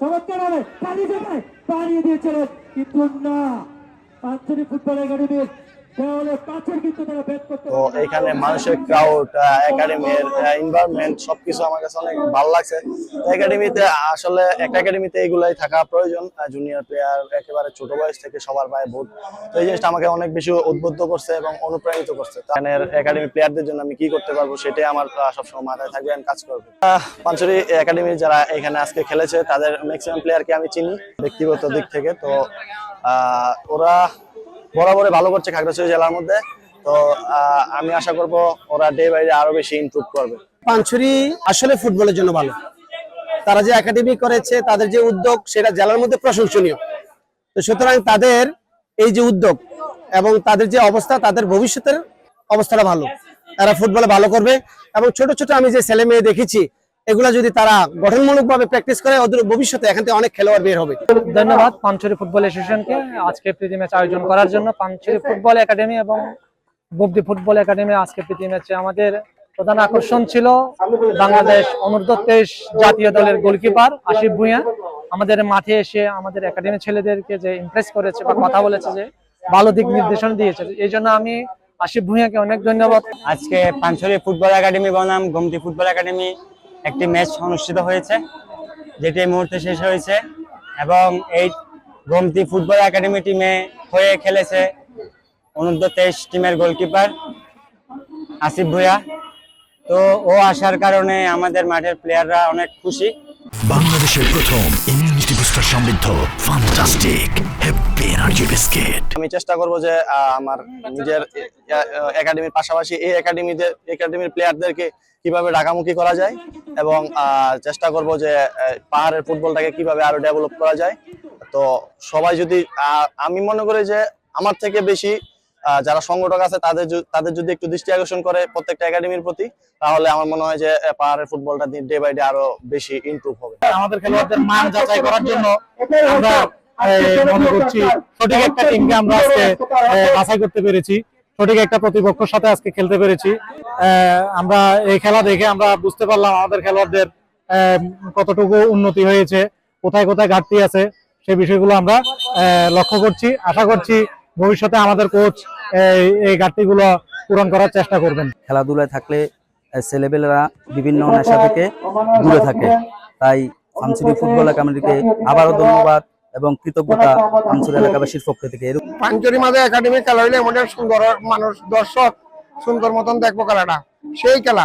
চমৎকার হবে পালিয়ে যায় পালিয়ে দিয়েছিলেন কিন্তু না আঞ্চলিক ফুটবল একাডেমির তো এখানে মানুষের ক্রাউড একাডেমির এনভায়রনমেন্ট সবকিছু আমার কাছে অনেক ভালো লাগছে। একাডেমিতে আসলে একটা একাডেমিতে এগুলাই থাকা প্রয়োজন জুনিয়র প্লেয়ার একেবারে ছোট বয়স থেকে সবার পায়ে ভোট। তো এই জিনিসটা আমাকে অনেক বেশি উদ্বুদ্ধ করছে এবং অনুপ্রাণিত করছে। তো এখানের একাডেমি প্লেয়ারদের জন্য আমি কি করতে পারব সেটাই আমার সবসময় মাথায় থাকবে আমি কাজ করব। পাঞ্চরি একাডেমির যারা এখানে আজকে খেলেছে তাদের ম্যাক্সিমাম প্লেয়ারকে আমি চিনি ব্যক্তিগত দিক থেকে। তো আহ, ওরা বরাবরই ভালো করছে খাগড়াছড়ি জেলার মধ্যে। তো আমি আশা করব ওরা ডে বাই ডে আরও বেশি ইমপ্রুভ করবে। পাঞ্চুরি আসলে ফুটবলের জন্য ভালো। তারা যে একাডেমি করেছে, তাদের যে উদ্যোগ, সেটা জেলার মধ্যে প্রশংসনীয়। তো সুতরাং তাদের এই যে উদ্যোগ এবং তাদের যে অবস্থা, তাদের ভবিষ্যতের অবস্থাটা ভালো। তারা ফুটবলে ভালো করবে এবং ছোট ছোট আমি যে ছেলে মেয়ে দেখেছি এগুলা যদি তারা গঠনমূলকভাবে প্র্যাকটিস করে ওদের ভবিষ্যতে এখান থেকে অনেক খেলোয়াড় বের হবে। ধন্যবাদ পাঞ্চুরি ফুটবল অ্যাসোসিয়েশনকে আজকে প্রীতি ম্যাচ আয়োজন করার জন্য। পাঞ্চুরি ফুটবল একাডেমি এবং গুবদি ফুটবল একাডেমি আজকে প্রীতি ম্যাচে আমাদের প্রধান আকর্ষণ ছিল বাংলাদেশ অনূর্ধ্ব তেইশ জাতীয় দলের গোলকিপার আশিফ ভুঁইয়া। আমাদের মাঠে এসে আমাদের একাডেমি ছেলেদেরকে যে ইমপ্রেস করেছে বা কথা বলেছে যে ভালো দিক নির্দেশনা দিয়েছে এই জন্য আমি আশিফ ভুঁইয়াকে অনেক ধন্যবাদ। আজকে পাঞ্চরি ফুটবল একাডেমি বনাম গোমতি ফুটবল একাডেমি একটি ম্যাচ অনুষ্ঠিত হয়েছে, যেটি এই মুহূর্তে শেষ হয়েছে এবং এই গোমতি ফুটবল একাডেমি টিমে হয়ে খেলেছে অনূর্ধ্ব তেইশ টিমের গোলকিপার আসিফ ভুয়া তো ও আসার কারণে আমাদের মাঠের প্লেয়াররা অনেক খুশি। বাংলাদেশের প্রথম ইমিউনিটি বুস্টার সমৃদ্ধ ফান্টাস্টিক হ্যাপি এনার্জি। বিস্কিট। আমি চেষ্টা করব যে আমার নিজের একাডেমির পাশাপাশি এই একাডেমিতে একাডেমির প্লেয়ারদেরকে কীভাবে ঢাকামুখী করা যায় এবং চেষ্টা করব যে পাহাড়ের ফুটবলটাকে কীভাবে আরও ডেভেলপ করা যায়। তো সবাই যদি আমি মনে করি যে আমার থেকে বেশি যারা সংগঠক আছে তাদের তাদের যদি একটু দৃষ্টি আকর্ষণ করে প্রত্যেকটা একাডেমির প্রতি তাহলে আমার মনে হয় যে পাহাড়ের ফুটবলটা ডে বাই ডে আরও বেশি ইমপ্রুভ হবে। আমাদের খেলোয়াড়দের মান যাচাই করার জন্য আমরা মনে করছি। সঠিক একটা টিমকে আমরা আজকে বাছাই করতে পেরেছি। সঠিক একটা প্রতিপক্ষের সাথে আজকে খেলতে পেরেছি। আহ, আমরা এই খেলা দেখে আমরা বুঝতে পারলাম আমাদের খেলোয়াড়দের আহ, কতটুকু উন্নতি হয়েছে কোথায় কোথায় ঘাটতি আছে সেই বিষয়গুলো আমরা আহ, লক্ষ্য করছি। আশা করছি ভবিষ্যতে আমাদের কোচ এই ঘাটতিগুলো পূরণ করার চেষ্টা করবেন। খেলাধুলায় থাকলে ছেলেবেলেরা বিভিন্ন নেশা থেকে দূরে থাকে। তাই আঞ্চলিক ফুটবল একাডেমিকে আবারও ধন্যবাদ। এবং কৃতজ্ঞতা আঞ্চলিক এলাকাবাসীর পক্ষ থেকে। এরকম পাঞ্চুরি মাঝে একাডেমি খেলা হইলে এমন সুন্দর মানুষ দর্শক সুন্দর মতন দেখব খেলাটা। সেই খেলা।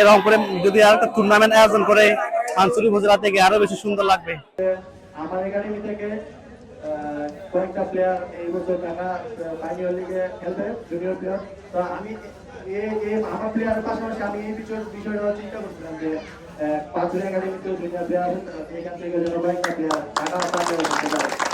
এরকম করে যদি আর একটা টুর্নামেন্ট আয়োজন করে আঞ্চলিক উপজেলা থেকে আরও বেশি সুন্দর লাগবে। আমার একাডেমি থেকে কয়েকটা প্লেয়ার এই বছর টাকা ফাইনাল লিগে খেলবে জুনিয়র প্লেয়ার তো আমি আমার প্লেয়ারের পাশাপাশি আমি এই বিষয়, বিষয়টা চিন্তা করছিলাম যে পাঁচজন একাডেমিতে এখান থেকে যেন কয়েকটা প্লেয়ার টাকা